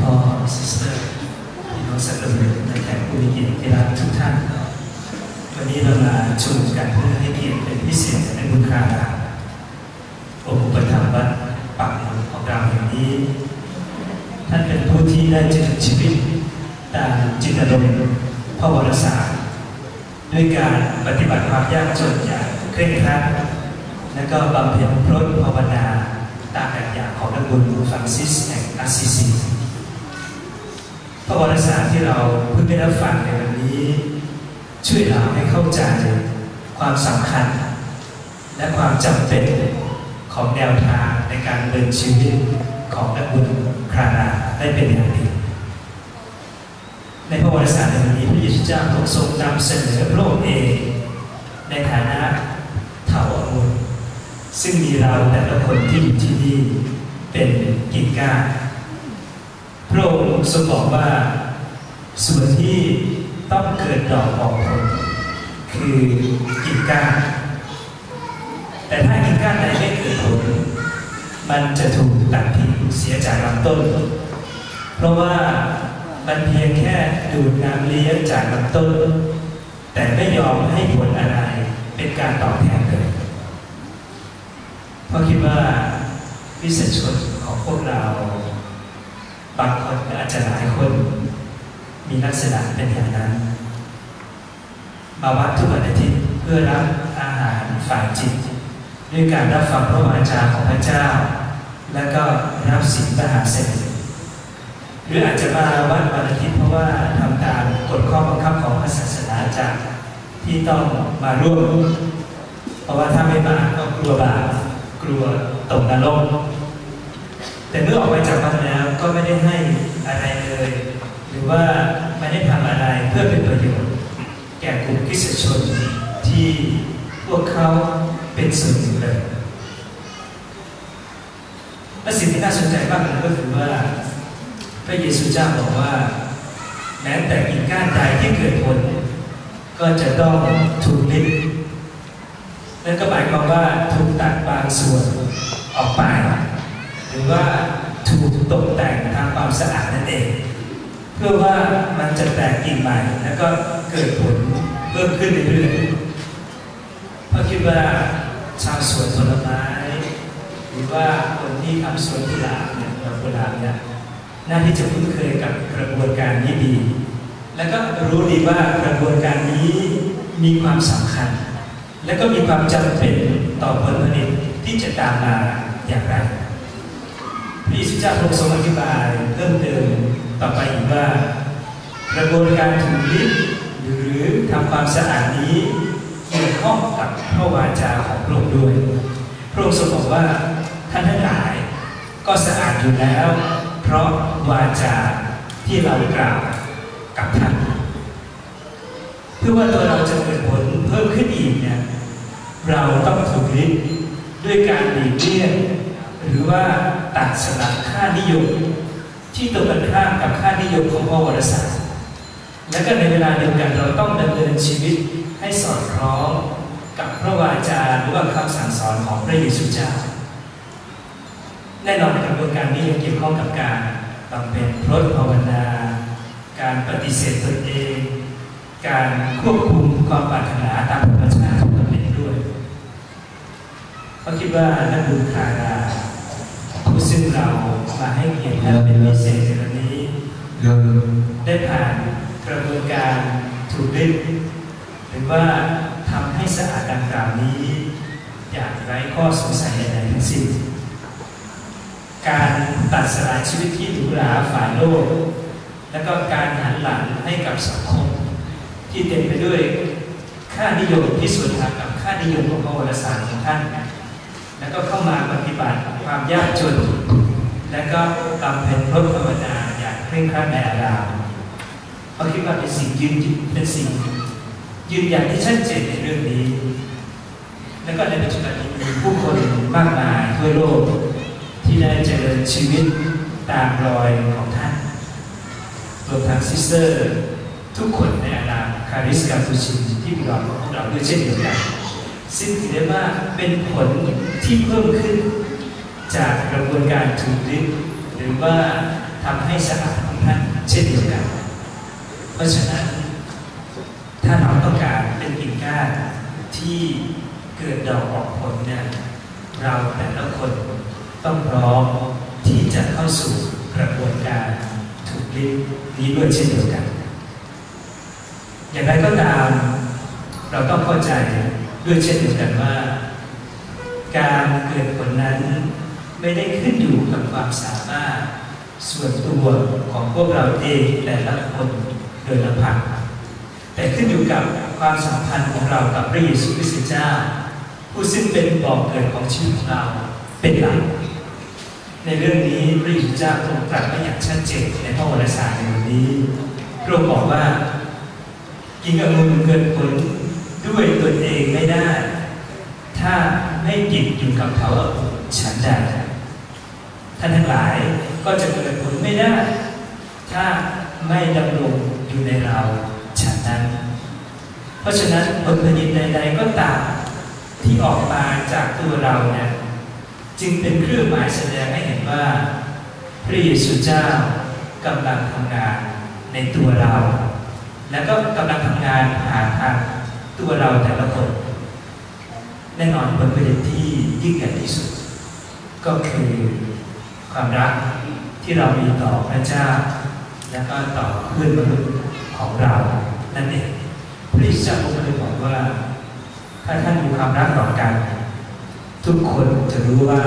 พ่อซิสเตอร์พี่น้องสักการะและแขกผู้มีเกียรติที่รักทุกท่านวันนี้เรามาชุมกันเพื่อให้เกียรติเป็นพิเศษในบุญคาองค์อุปถัมภ์วัดปักหมุดของเราอย่างนี้ ท่านเป็นผู้ที่ได้เจริญชีวิตตามจิตรมพระวรสารด้วยการปฏิบัติความยากจนอย่างเคร่งครัดและก็บำเพ็ญพรตภาวนาตามแบบอย่างของนักบุญฟรังซิสแห่งอาซิซี พระวรสารที่เราเพิ่งได้รับฟังในวันนี้ ช่วยเราให้เข้าใจความสำคัญ และความจำเป็นของแนวทางในการดำเนินชีวิตของนักบุญครานาได้เป็นอย่างดีในพระวรสารในวันนี้พระเยซูเจ้าทรงนำเสนอพระองค์เองในฐานะเถาอรุณซึ่งมีเราแต่ละคนที่อยู่ที่นี่เป็นกิ่งก้าน พระองค์ทรงบอกว่าส่วนที่ต้องเกิดดอกออกผลคือกิ่งก้านแต่ถ้ากิ่งก้านใดไม่เกิดผล มันจะถูกตัดทิ้งเสียจากลำต้น เพราะว่ามันเพียงแค่ดูดน้ำเลี้ยงจากลำต้น แต่ไม่ยอมให้ผลอะไรเป็นการตอบแทนเลยเพราะคิดว่าวิสัชนของพวกเรา บางคนอาจจะหลายคน มีลักษณะเป็นอย่างนั้น มาวัดทุกวันอาทิตย์เพื่อรับอาหารฝ่ายจิต ด้วยการรับฟังพระวาจาของพระเจ้า และก็รับสิ่งมหาเสน่ห์หรืออาจจะมาวัดวันอาทิตย์เพราะว่าทำตามกฎข้อบังคับของพระศาสนาจารที่ต้องมาร่วม เพราะว่าถ้าไม่มาก็กลัวบาปกลัวตกนรก แต่เมื่อออกไปจากวัดแล้วก็ไม่ได้ให้อะไรเลย หรือว่าไม่ได้ทำอะไรเพื่อเป็นประโยชน์ แก่กลุ่มคริสชนที่พวกเขาเป็นส่วนหนึ่งเลยและสิ่งที่น่าสนใจมากเลยก็คือว่า พระเยซูเจ้าบอกว่า แม้แต่กิ่งก้านใดที่เกิดผล ก็จะต้องถูกลิดนั่นก็หมายความว่าถูกตัดบางส่วนออกไป หรือว่าถูกตกแต่งทางความสะอาดนั่นเอง เพื่อว่ามันจะแตกกิ่งใหม่แล้วก็เกิดผลเพิ่มขึ้นเรื่อยๆเพราะคิดว่าชาวสวนผลไม้หรือว่าคนที่ทำสวนกุหลาบเนี่ยดอกกุหลาบเนี่ยน่าที่จะคุ้นเคยกับกระบวนการนี้ดี แล้วก็รู้ดีว่ากระบวนการนี้มีความสำคัญ และก็มีความจำเป็นต่อผลผลิตที่จะตามมาอย่างไร พระเยซูเจ้าทรงอธิบายเพิ่มเติมต่อไปอีกว่ากระบวนการถูลิดหรือทำความสะอาดนี้เกี่ยวข้องกับพระวาจาของพระองค์ด้วย พระองค์ทรงบอกว่าท่านทั้งหลายก็สะอาดอยู่แล้ว เพราะวาจาที่เรากล่าวกับท่านเพื่อว่าตัวเราจะเกิดผลเพิ่มขึ้นอีกเนี่ยเราต้องถูกลิดด้วยการหลีกเลี่ยง หรือว่าตัดสลัดค่านิยม ที่ตรงกันข้ามกับค่านิยมของพระวรสารและก็ในเวลาเดียวกันเราต้องดำเนินชีวิตให้สอดคล้องกับพระวาจาหรือว่าคำสั่งสอนของพระเยซูเจ้า แน่นอนกระบวนการนี้ยังเกี่ยวข้องกับการบำเพ็ญพรตภาวนา การปฏิเสธตนเอง การควบคุมความปรารถนาตามธรรมชาติของตนเองด้วยเพราคิดว่านักบุญคารา ซึ่งเรามาให้เกียรติและเป็นพิเศษในวันนี้ ได้ผ่านกระบวนการถูกลิดหรือว่าทำให้สะอาดดังกล่าวนี้ อย่างไร้ข้อสงสัยใดๆทั้งสิ้นการตัดสลายชีวิตที่หรูหราฝ่ายโลก และก็การหันหลังให้กับสังคม ที่เต็มไปด้วยค่านิยมที่สวนทางกับค่านิยมของพระวรสารของท่าน แล้วก็เข้ามาปฏิบัติ ความยากจน และก็บำเพ็ญพรตภาวนาอย่างเคร่งครัดในอารามเขาคิดว่าเป็นสิ่งยืนเป็นสิ่งยืนยันที่ชัดเจนในเรื่องนี้ แล้วก็ในปัจจุบันนี้มีผู้คนมากมายทั่วโลกที่ได้เจริญชีวิตตามรอยของท่านรวมทั้งซิสเตอร์ทุกคนในอานามคาริสกาฟูชินที่มีรอยของพวกเราด้วยเช่นเดียวกันซึ่งถือได้ว่าเป็นผลที่เพิ่มขึ้น จากกระบวนการถูกลิดหรือว่าทำให้สะอาดของท่านเช่นเดียวกัน เพราะฉะนั้นถ้าเราต้องการเป็นกิ่งก้านที่เกิดดอกออกผลเนี่ยเราแต่ละคนต้องพร้อมที่จะเข้าสู่กระบวนการถูกลิ้นนี้ด้วยเช่นเดียวกัน อย่างไรก็ตามเราต้องเข้าใจด้วยเช่นเดียวกันว่า การเกิดผลนั้น ไม่ได้ขึ้นอยู่กับความสามารถส่วนตัวของพวกเราเองแต่ละคนโดยลำพังแต่ขึ้นอยู่กับความสัมพันธ์ของเรากับพระเยซูคริสต์เจ้า ผู้ซึ่งเป็นบ่อกเกิดของชีวิตของเราเป็นหลักในเรื่องนี้พระเยซูเจ้าทรงตรัสไว้อย่างชัดเจนในพระวรสารในวันนี้พระองค์บอกว่า กินองุ่นเกิดผลด้วยตนเองไม่ได้ ถ้าไม่ติดอยู่กับเขาฉันใด ท่านทั้งหลายก็จะเกิดผลไม่ได้ ถ้าไม่ดำรงอยู่ในเราฉันนั้น เพราะฉะนั้นผลผลิตใด ๆ ก็ตามที่ออกมาจากตัวเราเนี่ยจึงเป็นเครื่องหมายแสดงให้เห็นว่า พระเยซูเจ้ากำลังทำงานในตัวเรา แล้วก็กำลังทำงานผ่านทางตัวเราแต่ละคนแน่นอนผลผลิตที่ยิ่งใหญ่ที่สุด ก็คือ ความรักที่เรามีต่อพระเจ้า และก็ต่อเพื่อนมนุษย์ของเรานั่นเองพระเจ้าองค์เลยบอกว่า ถ้าท่านมีความรักต่อกัน ทุกคนจะรู้ว่า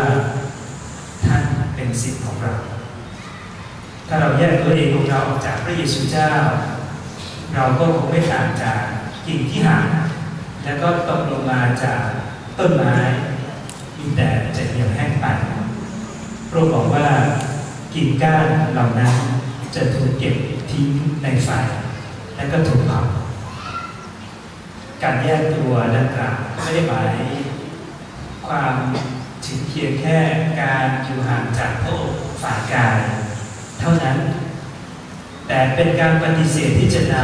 ท่านเป็นสิทธิ์ของเรา ถ้าเราแยกตัวเองของเราออกจากพระเยซูเจ้า เราก็คงไม่ต่างจากกิ่งที่หักแล้วก็ตกลงมาจากต้นไม้มีแต่จะเหี่ยวแห้งไป ระบอกว่ากิ่งก้านเหล่านั้นจะถูกเก็บทิ้งในไฟและก็ถูกเผาการแยกตัวดังกล่าวไม่ได้หมายความถึงเพียงแค่การอยู่ห่างจากพระองค์ฝ่ายกาย เท่านั้น แต่เป็นการปฏิเสธที่จะน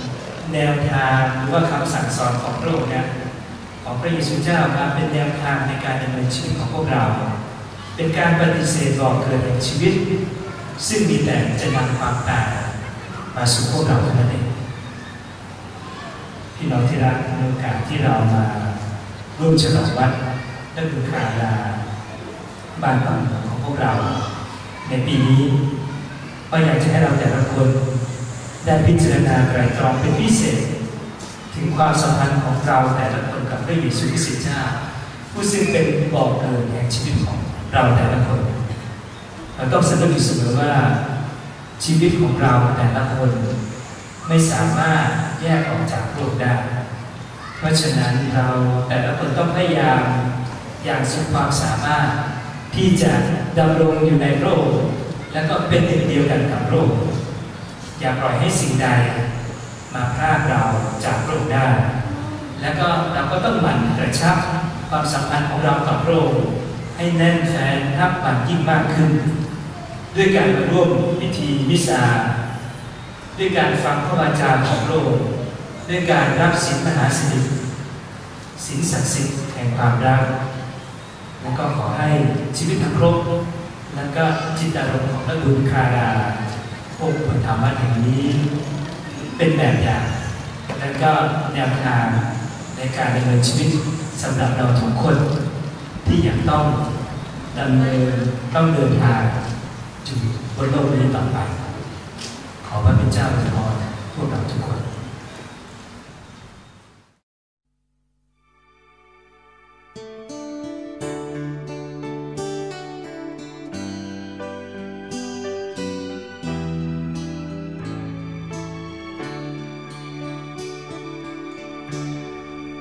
ำแนวทางหรือว่าคำสั่งสอนของพระองค์นะของพระเยซูเจ้ามาเป็นแนวทางในการดำเนินชีวิตของพวกเรา เป็นการปฏิเสธบอกเกิดแห่งชีวิต ซึ่งมีแต่จะนำความตายมาสู่พวกเราเท่านั้นเองพี่น้องที่รักในโอกาสที่เรามาร่วมฉลองวัดนั่นคือคาลาบ้านบางของพวกเรา ในปีนี้ก็อยากจะให้เราแต่ละคนได้พิจารณาไตรตรองเป็นพิเศษ ถึงความสัมพันธ์ของเราแต่ละคนกับพระเยซูคริสต์เจ้าผู้ซึ่งเป็นบอกเกิดแห่งชีวิตของ เราแต่ละคน เราต้องสำนึกอยู่เสมอว่าชีวิตของเราแต่ละคน ไม่สามารถแยกออกจากโลกได้ เพราะฉะนั้นเราแต่ละคนต้องพยายามอย่างสุดความสามารถที่จะดำรงอยู่ในโลกแล้วก็เป็นหนึ่งเดียวกันกับโลกอย่าปล่อยให้สิ่งใดมาพรากเราจากโลกได้ แล้วก็เราก็ต้องหมั่นกระชับความสัมพันธ์ของเรากับโลก ให้แน่นแฟ้นนับวันยิ่งมากขึ้น ด้วยการมาร่วมพิธีมิสาด้วยการฟังพระวาจาของโลก ด้วยการรับศีลมหาสิริศีลศักดิ์สิทธิ์แห่งความรักแล้วก็ขอให้ชีวิตทั้งครบแล้วก็จิตอารมณ์ของพระบุญคาราพวกคนธรรมะแห่งนี้ เป็นแบบอย่าง และก็แนวทางในการดำเนินชีวิตสำหรับเราทุกคน ที่ยังต้องดำเนินต้องเดินทางอยู่บนโลกนี้ต่อไป ขอพระเป็นเจ้าอวยพรพวกเราทุกคน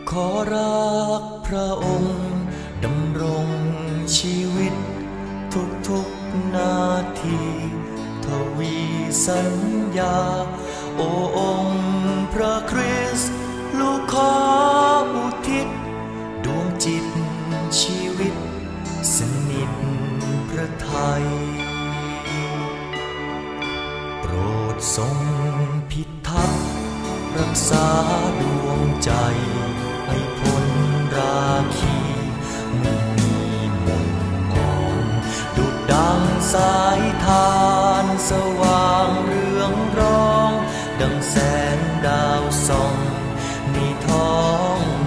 ขอรักพระองค์ ดำรงชีวิต ทุกทุกๆนาทีทวีสัญญา โอองค์พระคริสต์ แสงดาวส่องในท้อง